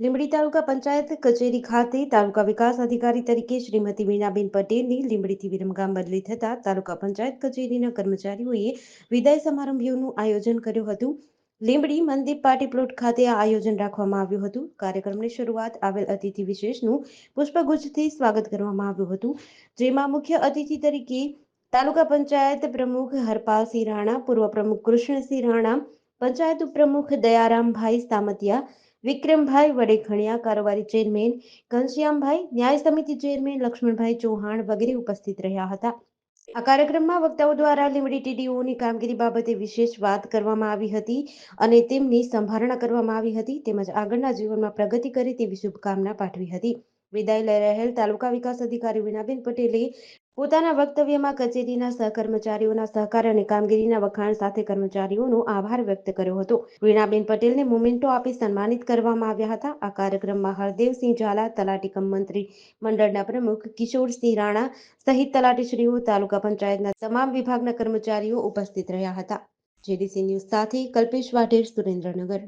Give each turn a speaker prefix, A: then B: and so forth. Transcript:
A: લીંબડી તાલુકા પંચાયત કચેરી ખાતે તાલુકા વિકાસ અધિકારી તરીકે શ્રીમતી વીણાબેન પટેલની લીંબડીથી વિરમગામ બદલી થતા તાલુકા પંચાયત કચેરીના કર્મચારીઓએ વિદાય સમારંભનું આયોજન કર્યું હતું. લીંબડી મનદીપ પાર્ટી પ્લોટ ખાતે આ આયોજન રાખવામાં આવ્યું હતું. કાર્યક્રમની શરૂઆત આવેલ અતિથિ વિશેષનું પુષ્પગુચ્છથી સ્વાગત કરવામાં આવ્યું હતું. જેમાં મુખ્ય અતિથિ તરીકે તાલુકા પંચાયત પ્રમુખ હરપાલસિંહ રાણા, પૂર્વ પ્રમુખ કૃષ્ણસિંહ રાણા, પંચાયત ઉપપ્રમુખ દયારામભાઈ સામતિયા વિક્રમભાઈ વડેખણિયા કારોબારી ચેરમેન, ઘનશ્યામભાઈ, ન્યાય સમિતિ ચેરમેન, લક્ષ્મણભાઈ ચૌહાણ વગેરે ઉપસ્થિત રહ્યા હતા. આ કાર્યક્રમમાં વક્તાઓ દ્વારા લીંબડી ટીડીઓની કામગીરી બાબતે વિશેષ વાત કરવામાં આવી હતી અને તેમની સંભારણા કરવામાં આવી હતી તેમજ આગળના જીવનમાં પ્રગતિ કરે તેવી શુભકામના પાઠવી હતી. વિદાય લઈ રહેલ તાલુકા વિકાસ અધિકારી વીણાબેન પટેલે પોતાના વક્તવ્યમાં કચેરીના સહકર્મચારીઓના સહકાર અને કામગીરીના વખાણ સાથે કર્મચારીઓનો આભાર વ્યક્ત કર્યો હતો. વીણાબેન પટેલને મોમેન્ટો આપી સન્માનિત કરવામાં આવ્યા હતા. આ કાર્યક્રમમાં હરદેવસિંહ ઝાલા, તલાટી કમ મંત્રી, મંડળના પ્રમુખ કિશોરસિંહ રાણા સહિત તલાટીશ્રીઓ, તાલુકા પંચાયતના તમામ વિભાગના કર્મચારીઓ ઉપસ્થિત રહ્યા હતા. જેડીસી ન્યૂઝ સાથે કલ્પેશ વાઢેર, સુરેન્દ્રનગર.